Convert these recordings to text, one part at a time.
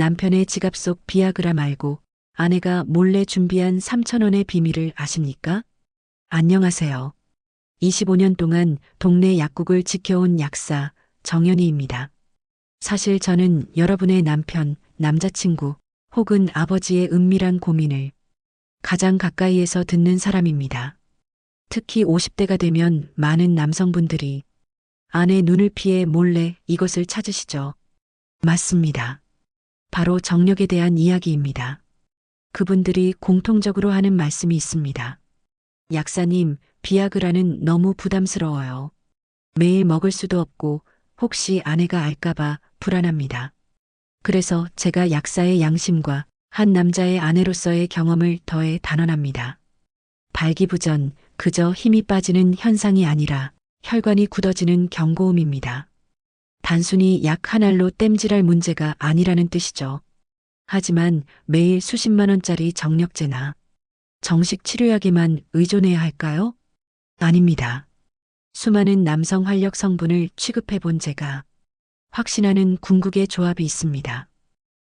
남편의 지갑 속 비아그라 말고 아내가 몰래 준비한 3천원의 비밀을 아십니까? 안녕하세요. 25년 동안 동네 약국을 지켜온 약사 정연희입니다. 사실 저는 여러분의 남편, 남자친구 혹은 아버지의 은밀한 고민을 가장 가까이에서 듣는 사람입니다. 특히 50대가 되면 많은 남성분들이 아내 눈을 피해 몰래 이것을 찾으시죠. 맞습니다. 바로 정력에 대한 이야기입니다. 그분들이 공통적으로 하는 말씀이 있습니다. 약사님, 비아그라는 너무 부담스러워요. 매일 먹을 수도 없고 혹시 아내가 알까봐 불안합니다. 그래서 제가 약사의 양심과 한 남자의 아내로서의 경험을 더해 단언합니다. 발기부전, 그저 힘이 빠지는 현상이 아니라 혈관이 굳어지는 경고음입니다. 단순히 약 한 알로 땜질할 문제가 아니라는 뜻이죠. 하지만 매일 수십만 원짜리 정력제나 정식 치료약에만 의존해야 할까요? 아닙니다. 수많은 남성 활력 성분을 취급해 본 제가 확신하는 궁극의 조합이 있습니다.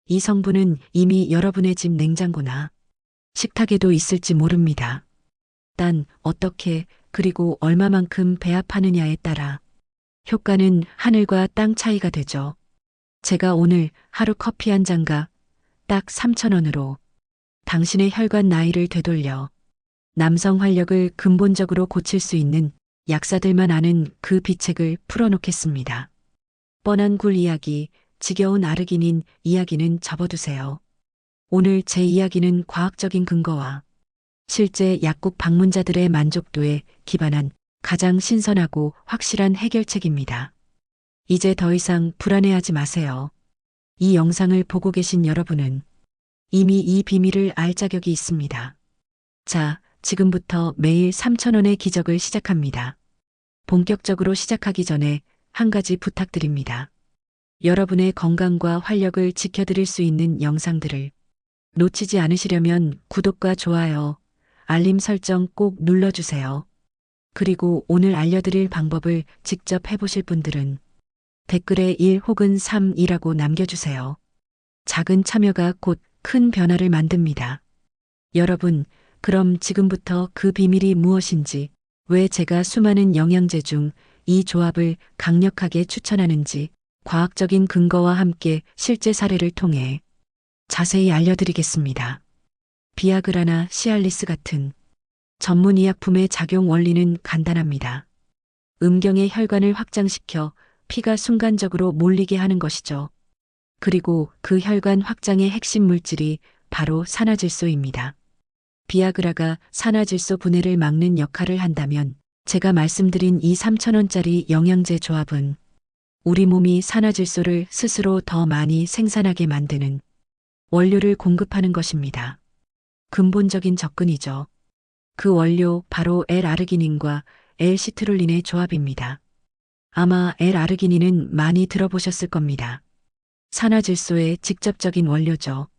이 성분은 이미 여러분의 집 냉장고나 식탁에도 있을지 모릅니다. 단 어떻게 그리고 얼마만큼 배합하느냐에 따라 효과는 하늘과 땅 차이가 되죠. 제가 오늘 하루 커피 한 잔과 딱 3,000원으로 당신의 혈관 나이를 되돌려 남성 활력을 근본적으로 고칠 수 있는 약사들만 아는 그 비책을 풀어놓겠습니다. 뻔한 굴 이야기, 지겨운 아르기닌 이야기는 접어두세요. 오늘 제 이야기는 과학적인 근거와 실제 약국 방문자들의 만족도에 기반한 가장 신선하고 확실한 해결책입니다. 이제 더 이상 불안해하지 마세요. 이 영상을 보고 계신 여러분은 이미 이 비밀을 알 자격이 있습니다. 자, 지금부터 매일 3,000원의 기적을 시작합니다. 본격적으로 시작하기 전에 한 가지 부탁드립니다. 여러분의 건강과 활력을 지켜드릴 수 있는 영상들을 놓치지 않으시려면 구독과 좋아요, 알림 설정 꼭 눌러주세요. 그리고 오늘 알려드릴 방법을 직접 해보실 분들은 댓글에 1 혹은 3이라고 남겨주세요. 작은 참여가 곧 큰 변화를 만듭니다. 여러분, 그럼 지금부터 그 비밀이 무엇인지, 왜 제가 수많은 영양제 중 이 조합을 강력하게 추천하는지 과학적인 근거와 함께 실제 사례를 통해 자세히 알려드리겠습니다. 비아그라나 시알리스 같은 전문 의약품의 작용 원리는 간단합니다. 음경의 혈관을 확장시켜 피가 순간적으로 몰리게 하는 것이죠. 그리고 그 혈관 확장의 핵심 물질이 바로 산화질소입니다. 비아그라가 산화질소 분해를 막는 역할을 한다면 제가 말씀드린 이 3천원짜리 영양제 조합은 우리 몸이 산화질소를 스스로 더 많이 생산하게 만드는 원료를 공급하는 것입니다. 근본적인 접근이죠. 그 원료 바로 L-아르기닌과 L-시트룰린의 조합입니다. 아마 L-아르기닌은 많이 들어보셨을 겁니다. 산화질소의 직접적인 원료죠.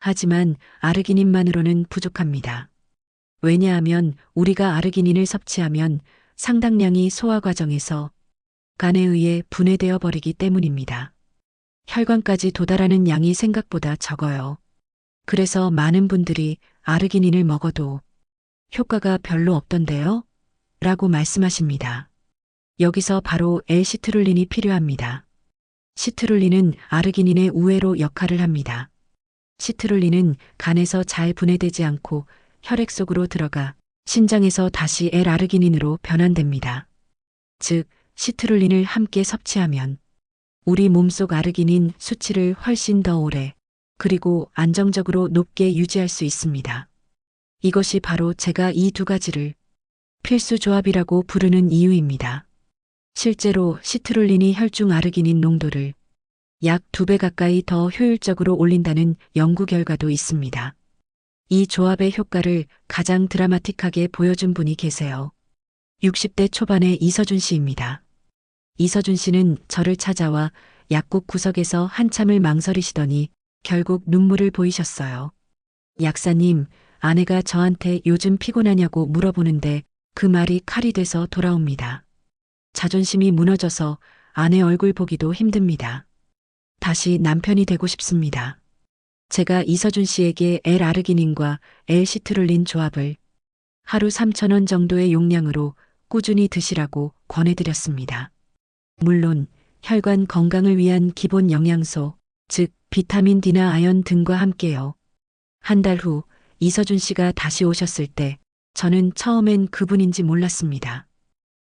하지만 아르기닌만으로는 부족합니다. 왜냐하면 우리가 아르기닌을 섭취하면 상당량이 소화 과정에서 간에 의해 분해되어 버리기 때문입니다. 혈관까지 도달하는 양이 생각보다 적어요. 그래서 많은 분들이 아르기닌을 먹어도 효과가 별로 없던데요? 라고 말씀하십니다. 여기서 바로 L시트룰린이 필요합니다. 시트룰린은 아르기닌의 우회로 역할을 합니다. 시트룰린은 간에서 잘 분해되지 않고 혈액 속으로 들어가 신장에서 다시 L아르기닌으로 변환됩니다. 즉, 시트룰린을 함께 섭취하면 우리 몸속 아르기닌 수치를 훨씬 더 오래 그리고 안정적으로 높게 유지할 수 있습니다. 이것이 바로 제가 이 두 가지를 필수 조합이라고 부르는 이유입니다. 실제로 시트룰린이 혈중 아르기닌 농도를 약 두 배 가까이 더 효율적으로 올린다는 연구 결과도 있습니다. 이 조합의 효과를 가장 드라마틱하게 보여준 분이 계세요. 60대 초반의 이서준 씨입니다. 이서준 씨는 저를 찾아와 약국 구석에서 한참을 망설이시더니 결국 눈물을 보이셨어요. 약사님, 아내가 저한테 요즘 피곤하냐고 물어보는데 그 말이 칼이 돼서 돌아옵니다. 자존심이 무너져서 아내 얼굴 보기도 힘듭니다. 다시 남편이 되고 싶습니다. 제가 이서준 씨에게 L-아르기닌과 L-시트룰린 조합을 하루 3,000원 정도의 용량으로 꾸준히 드시라고 권해드렸습니다. 물론 혈관 건강을 위한 기본 영양소, 즉 비타민 D나 아연 등과 함께요. 한 달 후 이서준 씨가 다시 오셨을 때 저는 처음엔 그분인지 몰랐습니다.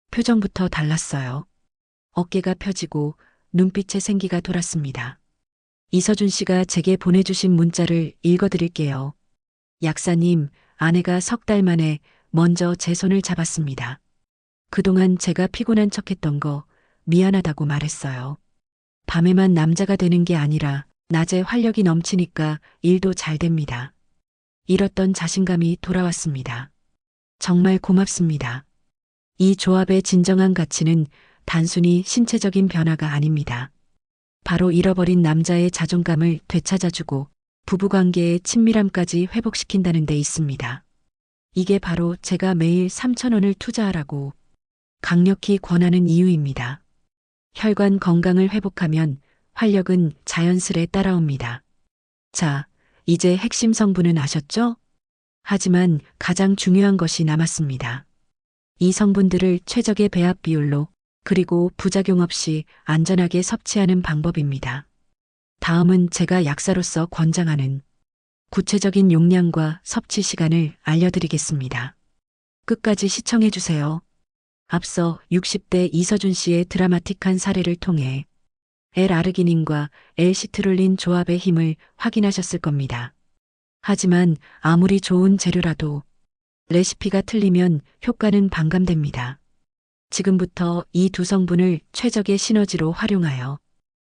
표정부터 달랐어요. 어깨가 펴지고 눈빛에 생기가 돌았습니다. 이서준 씨가 제게 보내주신 문자를 읽어드릴게요. 약사님, 아내가 석 달 만에 먼저 제 손을 잡았습니다. 그동안 제가 피곤한 척 했던 거 미안하다고 말했어요. 밤에만 남자가 되는 게 아니라 낮에 활력이 넘치니까 일도 잘 됩니다. 잃었던 자신감이 돌아왔습니다. 정말 고맙습니다. 이 조합의 진정한 가치는 단순히 신체적인 변화가 아닙니다. 바로 잃어버린 남자의 자존감을 되찾아주고 부부관계의 친밀함까지 회복시킨다는 데 있습니다. 이게 바로 제가 매일 3천원을 투자하라고 강력히 권하는 이유입니다. 혈관 건강을 회복하면 활력은 자연스레 따라옵니다. 자, 이제 핵심 성분은 아셨죠? 하지만 가장 중요한 것이 남았습니다. 이 성분들을 최적의 배합 비율로 그리고 부작용 없이 안전하게 섭취하는 방법입니다. 다음은 제가 약사로서 권장하는 구체적인 용량과 섭취 시간을 알려드리겠습니다. 끝까지 시청해주세요. 앞서 60대 이서준 씨의 드라마틱한 사례를 통해 L-아르기닌과 L-시트룰린 조합의 힘을 확인하셨을 겁니다. 하지만 아무리 좋은 재료라도 레시피가 틀리면 효과는 반감됩니다. 지금부터 이 두 성분을 최적의 시너지로 활용하여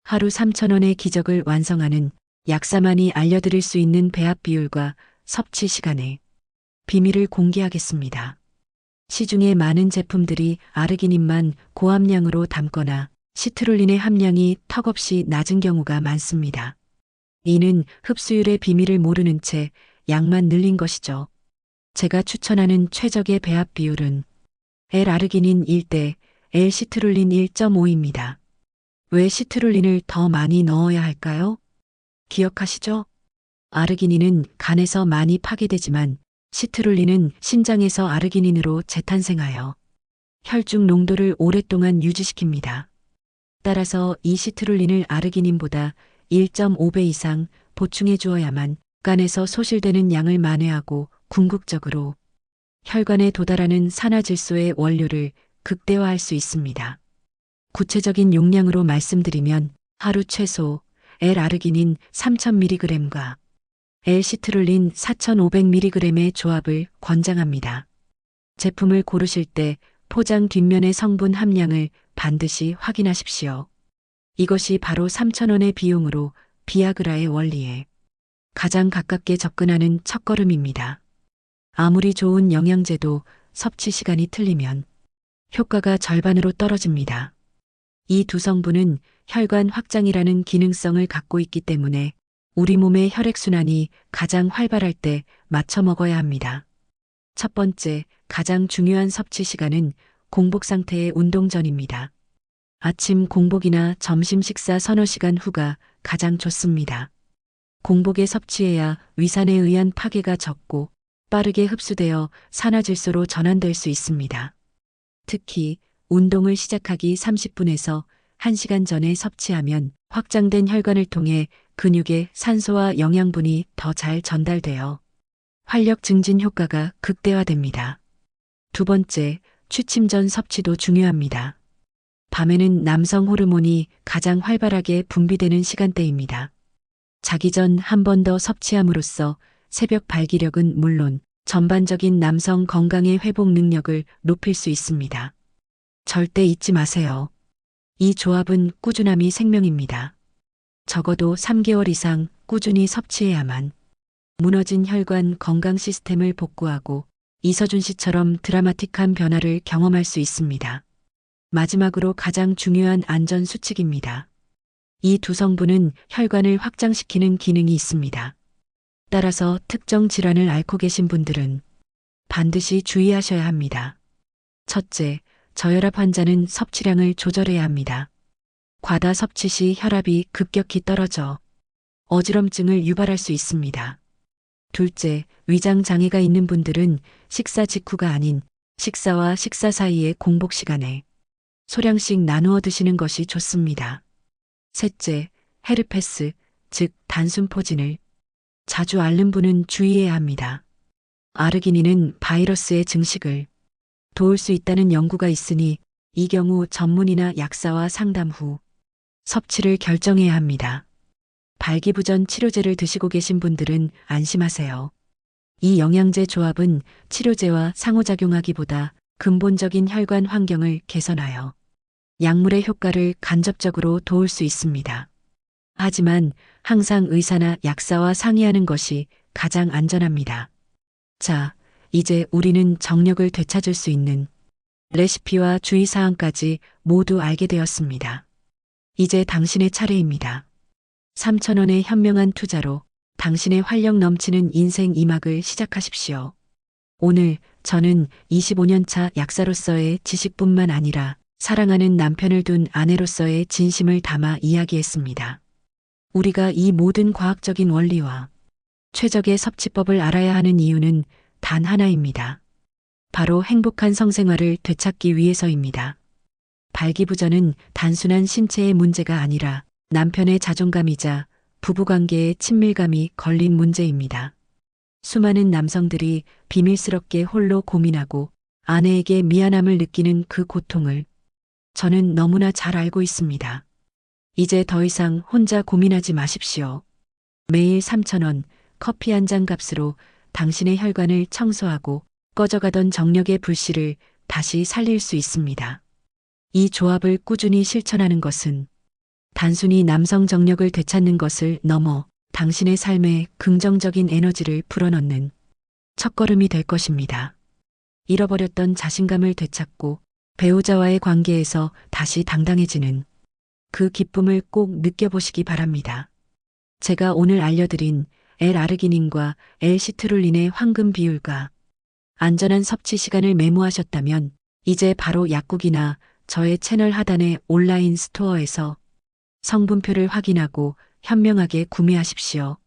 하루 3,000원의 기적을 완성하는 약사만이 알려드릴 수 있는 배합 비율과 섭취 시간에 비밀을 공개하겠습니다. 시중의 많은 제품들이 아르기닌만 고함량으로 담거나 시트룰린의 함량이 턱없이 낮은 경우가 많습니다. 이는 흡수율의 비밀을 모르는 채 양만 늘린 것이죠. 제가 추천하는 최적의 배합 비율은 L-아르기닌 1대 L-시트룰린 1.5입니다. 왜 시트룰린을 더 많이 넣어야 할까요? 기억하시죠? 아르기닌은 간에서 많이 파괴되지만 시트룰린은 신장에서 아르기닌으로 재탄생하여 혈중 농도를 오랫동안 유지시킵니다. 따라서 이 시트룰린을 아르기닌보다 1.5배 이상 보충해 주어야만 간에서 소실되는 양을 만회하고 궁극적으로 혈관에 도달하는 산화질소의 원료를 극대화할 수 있습니다. 구체적인 용량으로 말씀드리면 하루 최소 L-아르기닌 3000mg과 L-시트룰린 4500mg의 조합을 권장합니다. 제품을 고르실 때 포장 뒷면의 성분 함량을 반드시 확인하십시오. 이것이 바로 3,000원의 비용으로 비아그라의 원리에 가장 가깝게 접근하는 첫걸음입니다. 아무리 좋은 영양제도 섭취 시간이 틀리면 효과가 절반으로 떨어집니다. 이 두 성분은 혈관 확장이라는 기능성을 갖고 있기 때문에 우리 몸의 혈액순환이 가장 활발할 때 맞춰 먹어야 합니다. 첫 번째, 가장 중요한 섭취 시간은 공복 상태의 운동 전입니다. 아침 공복이나 점심 식사 서너 시간 후가 가장 좋습니다. 공복에 섭취해야 위산에 의한 파괴가 적고 빠르게 흡수되어 산화질소로 전환될 수 있습니다. 특히 운동을 시작하기 30분에서 1시간 전에 섭취하면 확장된 혈관을 통해 근육에 산소와 영양분이 더 잘 전달되어 활력 증진 효과가 극대화됩니다. 두 번째, 취침 전 섭취도 중요합니다. 밤에는 남성 호르몬이 가장 활발하게 분비되는 시간대입니다. 자기 전 한 번 더 섭취함으로써 새벽 발기력은 물론 전반적인 남성 건강의 회복 능력을 높일 수 있습니다. 절대 잊지 마세요. 이 조합은 꾸준함이 생명입니다. 적어도 3개월 이상 꾸준히 섭취해야만 무너진 혈관 건강 시스템을 복구하고 이서준 씨처럼 드라마틱한 변화를 경험할 수 있습니다. 마지막으로 가장 중요한 안전 수칙입니다. 이 두 성분은 혈관을 확장시키는 기능이 있습니다. 따라서 특정 질환을 앓고 계신 분들은 반드시 주의하셔야 합니다. 첫째, 저혈압 환자는 섭취량을 조절해야 합니다. 과다 섭취 시 혈압이 급격히 떨어져 어지럼증을 유발할 수 있습니다. 둘째, 위장 장애가 있는 분들은 식사 직후가 아닌 식사와 식사 사이의 공복 시간에 소량씩 나누어 드시는 것이 좋습니다. 셋째, 헤르페스, 즉 단순 포진을 자주 앓는 분은 주의해야 합니다. 아르기닌은 바이러스의 증식을 도울 수 있다는 연구가 있으니 이 경우 전문의나 약사와 상담 후 섭취를 결정해야 합니다. 발기부전 치료제를 드시고 계신 분들은 안심하세요. 이 영양제 조합은 치료제와 상호작용하기보다 근본적인 혈관 환경을 개선하여 약물의 효과를 간접적으로 도울 수 있습니다. 하지만 항상 의사나 약사와 상의하는 것이 가장 안전합니다. 자, 이제 우리는 정력을 되찾을 수 있는 레시피와 주의사항까지 모두 알게 되었습니다. 이제 당신의 차례입니다. 3천원의 현명한 투자로 당신의 활력 넘치는 인생 이막을 시작하십시오. 오늘 저는 25년차 약사로서의 지식뿐만 아니라 사랑하는 남편을 둔 아내로서의 진심을 담아 이야기했습니다. 우리가 이 모든 과학적인 원리와 최적의 섭취법을 알아야 하는 이유는 단 하나입니다. 바로 행복한 성생활을 되찾기 위해서입니다. 발기부전은 단순한 신체의 문제가 아니라 남편의 자존감이자 부부관계의 친밀감이 걸린 문제입니다. 수많은 남성들이 비밀스럽게 홀로 고민하고 아내에게 미안함을 느끼는 그 고통을 저는 너무나 잘 알고 있습니다. 이제 더 이상 혼자 고민하지 마십시오. 매일 3천원 커피 한 잔 값으로 당신의 혈관을 청소하고 꺼져가던 정력의 불씨를 다시 살릴 수 있습니다. 이 조합을 꾸준히 실천하는 것은 단순히 남성 정력을 되찾는 것을 넘어 당신의 삶에 긍정적인 에너지를 불어넣는 첫걸음이 될 것입니다. 잃어버렸던 자신감을 되찾고 배우자와의 관계에서 다시 당당해지는 그 기쁨을 꼭 느껴보시기 바랍니다. 제가 오늘 알려드린 L-아르기닌과 L-시트룰린의 황금 비율과 안전한 섭취 시간을 메모하셨다면 이제 바로 약국이나 저의 채널 하단의 온라인 스토어에서 성분표를 확인하고 현명하게 구매하십시오.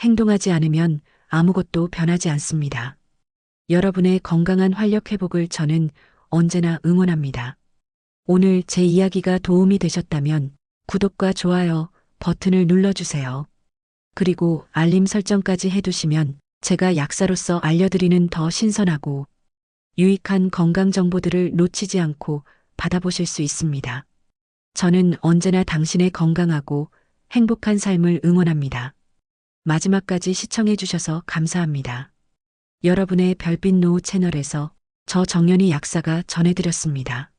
행동하지 않으면 아무것도 변하지 않습니다. 여러분의 건강한 활력 회복을 저는 언제나 응원합니다. 오늘 제 이야기가 도움이 되셨다면 구독과 좋아요 버튼을 눌러주세요. 그리고 알림 설정까지 해두시면 제가 약사로서 알려드리는 더 신선하고 유익한 건강 정보들을 놓치지 않고 받아보실 수 있습니다. 저는 언제나 당신의 건강하고 행복한 삶을 응원합니다. 마지막까지 시청해주셔서 감사합니다. 여러분의 별빛 노우 채널에서 저 정연이 약사가 전해드렸습니다.